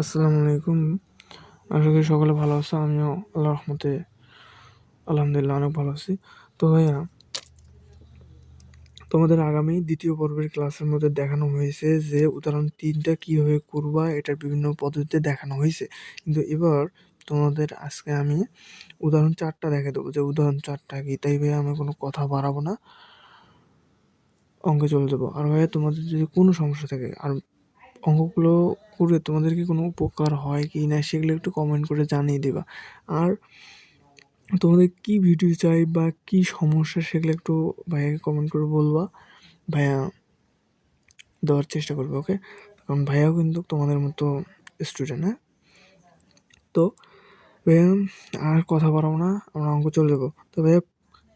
আসসালামু আলাইকুম। আশা করি সকলে ভালো আছো, আমিও আল্লাহ রহমতে আলহামদুলিল্লাহ অনেক ভালো আছি। তো ভাইয়া, তোমাদের আগামী দ্বিতীয় পর্বের ক্লাসের মধ্যে দেখানো হয়েছে যে উদাহরণ তিনটা কীভাবে করবা, এটার বিভিন্ন পদ্ধতিতে দেখানো হয়েছে। কিন্তু এবার তোমাদের আজকে আমি উদাহরণ চারটা দেখে দেবো। যে উদাহরণ চারটা কি? তাই ভাইয়া আমি কোনো কথা বাড়াবো না, অঙ্কে চলে যাব। আর ভাইয়া তোমাদের যদি কোনো সমস্যা থাকে, আর অঙ্কগুলো করে তোমাদের কি কোনো উপকার হয় কি না সেগুলো একটু কমেন্ট করে জানিয়ে দেবা। আর তোমাদের কি ভিডিও চাই বা কি সমস্যা সেগুলো একটু ভাইয়াকে কমেন্ট করে বলবা। ভাইয়া দেওয়ার চেষ্টা করবে ওকে কারণ ভাইয়াও কিন্তু তোমাদের মতো স্টুডেন্ট হ্যাঁ? তো ভাইয়া আর কথা বাড়াবো না, আমরা অঙ্ক চলে যাব। তো ভাইয়া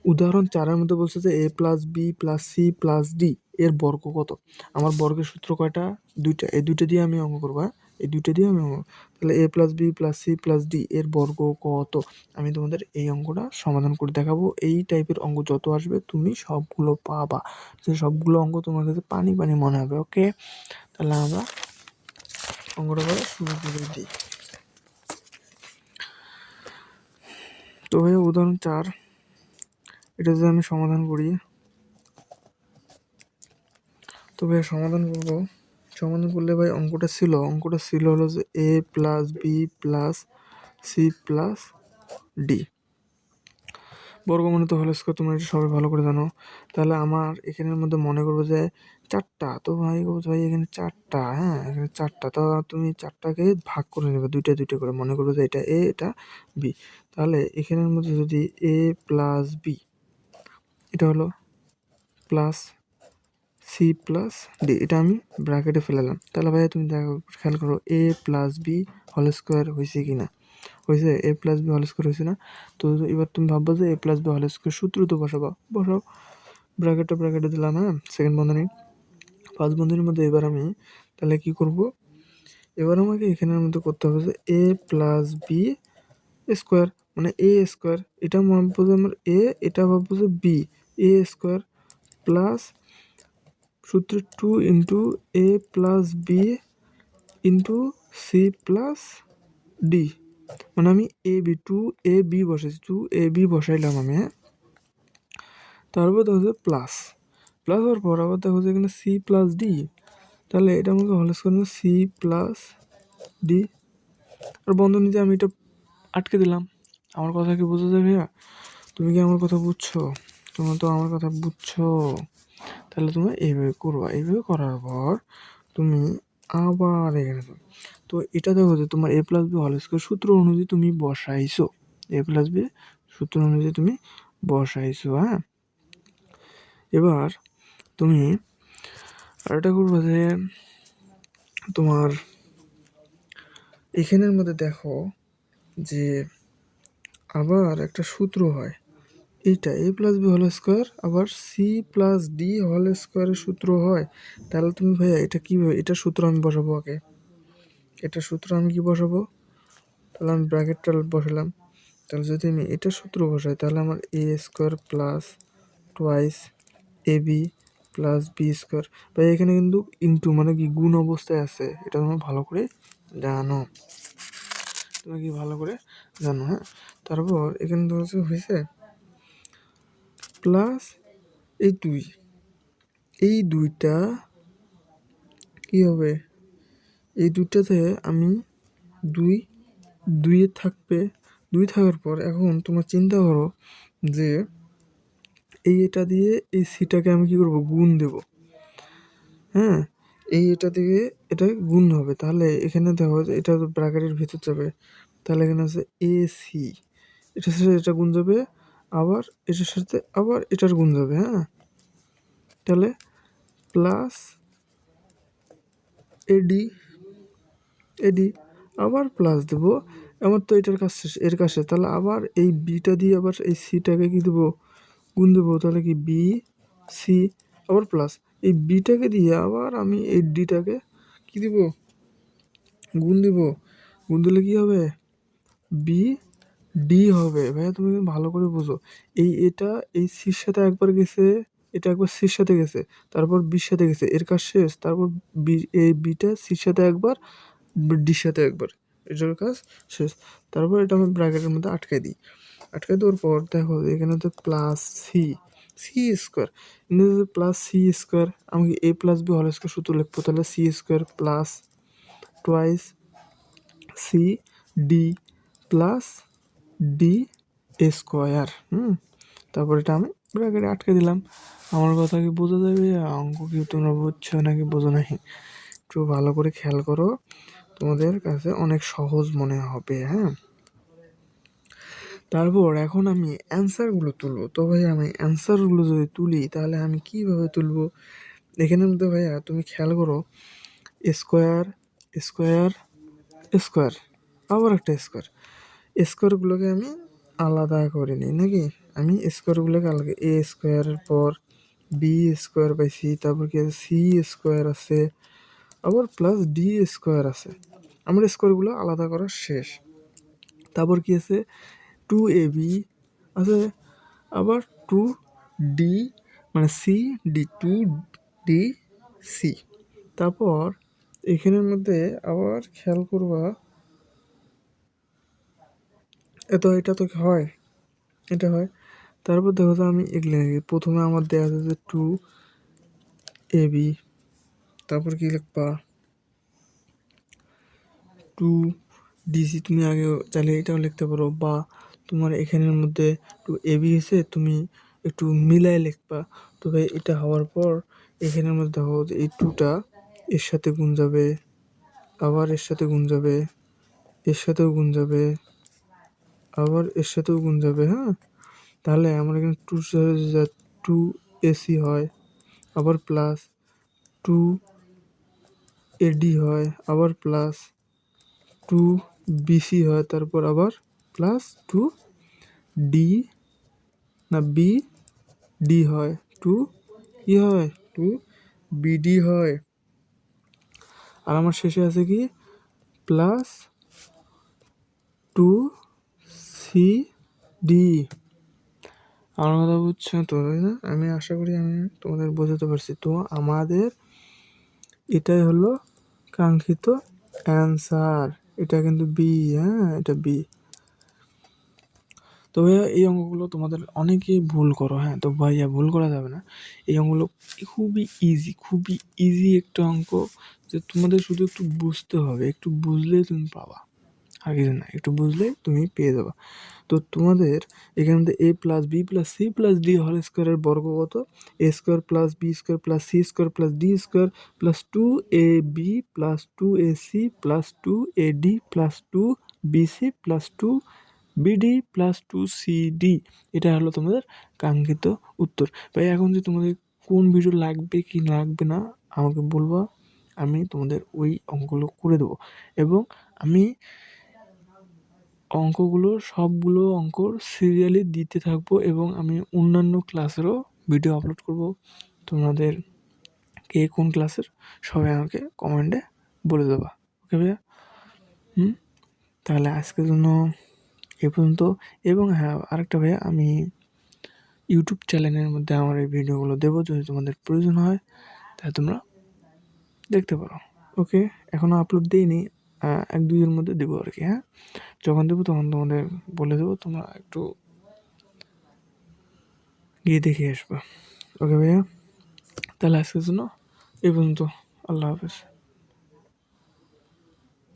উদাহরণ চারের মধ্যে বলছে যে A plus B plus C plus D, এর বর্গ কত? আমার বর্গের সূত্র কয়টা? দুইটা। এই দুইটা দিয়ে আমি অঙ্ক করব হ্যাঁ? এই দুইটা দিয়ে আমি তাহলে A plus B plus C plus D, এর বর্গ কত? আমি তোমাদের এই অঙ্কটা সমাধান করে দেখাবো। এই টাইপের অঙ্ক যত আসবে তুমি সবগুলো পাবা। যে সবগুলো অঙ্ক তোমার কাছে পানি পানি মনে হবে, ওকে? তাহলে আমরা অঙ্কটা করে শুরু করে দিই। তো উদাহরণ চার। এটা যদি আমি সমাধান করি, তো ভাই সমাধান করব। সমাধান করলে ভাই অঙ্কটা ছিল অঙ্কটা ছিল হলো যে A plus B plus C plus D বর্গমূল তো হলে স্কোয়ার তোমরা এটা সবাই ভালো করে জানো। তাহলে আমার এখানের মধ্যে মনে করব যে চারটা, তো ভাই ভাই এখানে চারটা হ্যাঁ এখানে চারটা, তো তুমি চারটাকে ভাগ করে নেবে, দুইটা দুইটা করে। মনে করব যে এটা এ এটা বি তাহলে এখানের মধ্যে যদি এ প্লাস বি এটা হলো প্লাস সি প্লাস ডি এটা আমি ব্র্যাকেটে ফেলালাম। তাহলে ভাইয়া তুমি দেখো, খেয়াল করো A plus B whole square হয়েছে কি না হয়েছে A plus B whole square হয়েছে না? তো এবার তুমি ভাববো যে A plus B whole square সূত্র তো বসাবো। বসাও। ব্র্যাকেটটা ব্র্যাকেটে দিলাম হ্যাঁ? সেকেন্ড বন্ধনী। ফার্স্ট বন্ধনীর মধ্যে এবার আমি তাহলে কি করব? এবার আমাকে এখানের মধ্যে করতে হবে যে এ প্লাস বি স্কোয়ার মানে এ স্কোয়ার এটা মনে ভাববো আমার এ এটা ভাববো যে বি এ স্কোয়ার প্লাস সূত্র two into A plus B into C plus D মানে আমি A B two A B বসাইছি টু এ বি বসাইলাম আমি হ্যাঁ? তারপর দেখো যে প্লাস প্লাস হওয়ার পর আবার দেখো যে এখানে সি প্লাস ডি তাহলে এটা আমাকে হলেস করে সি প্লাস ডি আর বন্ধ নিজে আমি এটা আটকে দিলাম। আমার কথা কি বুঝতে যাবে ভাইয়া? তুমি কি আমার কথা বুঝছ? তুমি তো আমার কথা বুঝছ। তাহলে তুমি এইভাবে করবা। এইভাবে করার পর তুমি আবার এখানে তো এটা দেখো যে তোমার A plus B whole square সূত্র অনুযায়ী তুমি বসাইছো। এ প্লাস বি সূত্র অনুযায়ী তুমি বসাইছো হ্যাঁ? এবার তুমি আরেকটা করব যে তোমার এখানের মধ্যে দেখো যে আবার একটা সূত্র হয়। এইটা A plus B whole square আবার সি প্লাস ডি হোল স্কোয়ারের সূত্র হয়। তাহলে তুমি ভাইয়া, এটা কীভাবে, এটা সূত্র আমি বসাবো আগে? এটা সূত্র আমি কি বসাবো? তাহলে আমি ব্র্যাকেটটা বসালাম। তাহলে যদি আমি এটা সূত্র বসাই, তাহলে আমার A square plus twice A B plus B square ভাই এখানে কিন্তু ইন্টু মানে কি গুণ অবস্থায় আছে, এটা তুমি ভালো করে জানো। তুমি কি ভালো করে জানো হ্যাঁ? তারপর এখানে ধরো হয়েছে? প্লাস এই দুই এই দুইটা, কী হবে? এই দুইটাতে আমি দুই, দুইয়ে থাকবে। দুই থাকার পর এখন তোমার চিন্তা করো যে এই এটা দিয়ে এই সিটাকে আমি কী করব? গুণ দেব। হ্যাঁ? এই এটা দিয়ে এটা গুণ হবে। তাহলে এখানে দেখো এটা ব্র্যাকেটের ভিতর যাবে। তাহলে এখানে আছে এ সি সাথে এটা গুণ যাবে। আবার এটার সাথে আবার এটার গুণ যাবে হ্যাঁ? তাহলে প্লাস এডি এডি আবার প্লাস দেবো। আমার তো এটার শেষ, এর শেষ। তাহলে আবার এই বিটা দিয়ে আবার এই সিটাকে কী দেবো? গুণ দেবো, তাহলে কি বি সি আবার প্লাস এই বিটাকে দিয়ে আবার আমি এই ডিটাকে কী দিব? গুণ দিব। গুণ দিলে কী হবে? বি ডি হবে। ভাইয়া, তুমি ভালো করে বোঝো। এই এটা, এই সির সাথে একবার গেছে, এটা একবার সির সাথে গেছে, তারপর বির সাথে গেছে, এর কাজ শেষ, তারপর বি এই বিটা সির সাথে একবার ডির সাথে একবার। এটার কাজ শেষ। তারপর এটা আমি ব্র্যাকেটের মধ্যে আটকে দিই। আটকে দেওয়ার পর দেখো, এখানে তো প্লাস সি সি স্কোয়ার এখানে প্লাস সি স্কোয়ার আমাকে A plus B whole square সূত্র লিখব? তাহলে C square plus twice C D plus D square হুম? তারপর এটা আমি ব্র্যাকেটে আটকে দিলাম। আমার কথা কি বোঝা যাবে? অঙ্ক কি তোমরা বুঝছ নাকি বোঝো নাকি একটু ভালো করে খেয়াল করো। তোমাদের কাছে অনেক সহজ মনে হবে হ্যাঁ? তারপর এখন আমি অ্যান্সারগুলো তুলবো। তো ভাই আমি অ্যান্সারগুলো যদি তুলি, তাহলে আমি কীভাবে তুলবো? এখানে মধ্যে ভাইয়া, তুমি খেয়াল করো স্কোয়ার স্কোয়ার স্কোয়ার আবার একটা স্কোয়ার স্কোয়ারগুলোকে আমি আলাদা করে নিই, নাকি? আমি স্কোয়ারগুলোকে আলাদা এ স্কোয়ারের পর বি স্কোয়ার সি তারপর কি আছে? সি স্কোয়ার আছে, আবার প্লাস ডি স্কোয়ার আছে। আমার স্কোয়ারগুলো আলাদা করা শেষ। তারপর কি আছে? টু এ বি আছে, আবার টু ডি মানে C D, two D C. তারপর এখানের মধ্যে আবার খেয়াল করবা এত, এটা তো হয়? এটা হয়? তারপর দেখো তো আমি এগুলো প্রথমে আমার দেওয়া আছে যে টু এ বি তারপর কি লিখবা? টু ডিসি তুমি আগে চাইলে এটাও লিখতে পারো। বা তোমার এখানের মধ্যে টু এ বি এসে তুমি একটু মিলাই লিখবা। তো ভাই, এটা হওয়ার পর এখানের মধ্যে দেখো এই টুটা এর সাথে গুণ যাবে, আবার এর সাথে গুণ যাবে, এর সাথেও গুণ যাবে। আবার এর সাথেও গুণ যাবে হ্যাঁ? তাহলে আমার এখানে টু টু এসি হয়, আবার প্লাস টু এডি হয়, আবার প্লাস টু বিসি হয়, তারপর আবার প্লাস টু ডি না বি ডি হয় টু ই হয় টু বিডি হয়। আর আমার শেষে আছে কি? প্লাস টু সি ডি আমার কথা বুঝছ? তো না? আমি আশা করি আমি তোমাদের বোঝাতে পারছি। তো আমাদের এটাই হলো কাঙ্ক্ষিত অ্যান্সার। এটা কিন্তু বি হ্যাঁ? এটা বি তো ভাইয়া, এই অঙ্কগুলো তোমাদের অনেকেই ভুল করো হ্যাঁ? তো ভাইয়া, ভুল করা যাবে না। এই অঙ্কগুলো খুবই ইজি খুবই ইজি একটা অঙ্ক যে তোমাদের শুধু একটু বুঝতে হবে, একটু বুঝলেই তুমি পাবা। আর কিছু না, একটু বুঝলে তুমি পেয়ে যাবা। তো তোমাদের এখান থেকে A plus B plus C plus D whole স্কোয়ারের বর্গ কত? A square plus B square plus C square plus D square plus two A B plus two A C plus two A D plus two B C plus two BD plus two C D এটা হলো তোমাদের কাঙ্ক্ষিত উত্তর। ভাই, এখন যে তোমাদের কোন ভিডিও লাগবে কি লাগবে না আমাকে বলবা, আমি তোমাদের ওই অঙ্কগুলো করে দেবো। এবং আমি অঙ্কগুলো, সবগুলো অঙ্ক সিরিয়ালি দিতে থাকব এবং আমি অন্যান্য ক্লাসেরও ভিডিও আপলোড করব। তোমাদের কে কোন ক্লাসের সবাই আমাকে কমেন্টে বলে দেবা। ওকে ভাইয়া? হুম? তাহলে আজকের জন্য এ পর্যন্ত। এবং হ্যাঁ আরেকটা ভাইয়া, আমি ইউটিউব চ্যানেলের মধ্যে আমার এই ভিডিওগুলো দেবো। যদি তোমাদের প্রয়োজন হয়, তাহলে তোমরা দেখতে পারো। ওকে এখনও আপলোড দিইনি এক দুইয়ের মধ্যে দেবো আর কি হ্যাঁ? যখন দেবো, তখন তোমাদের বলে দেবো, তোমরা একটু গিয়ে দেখে আসবে। ওকে ভাইয়া? তাহলে আজকের জন্য এই পর্যন্ত। আল্লাহ হাফেজ।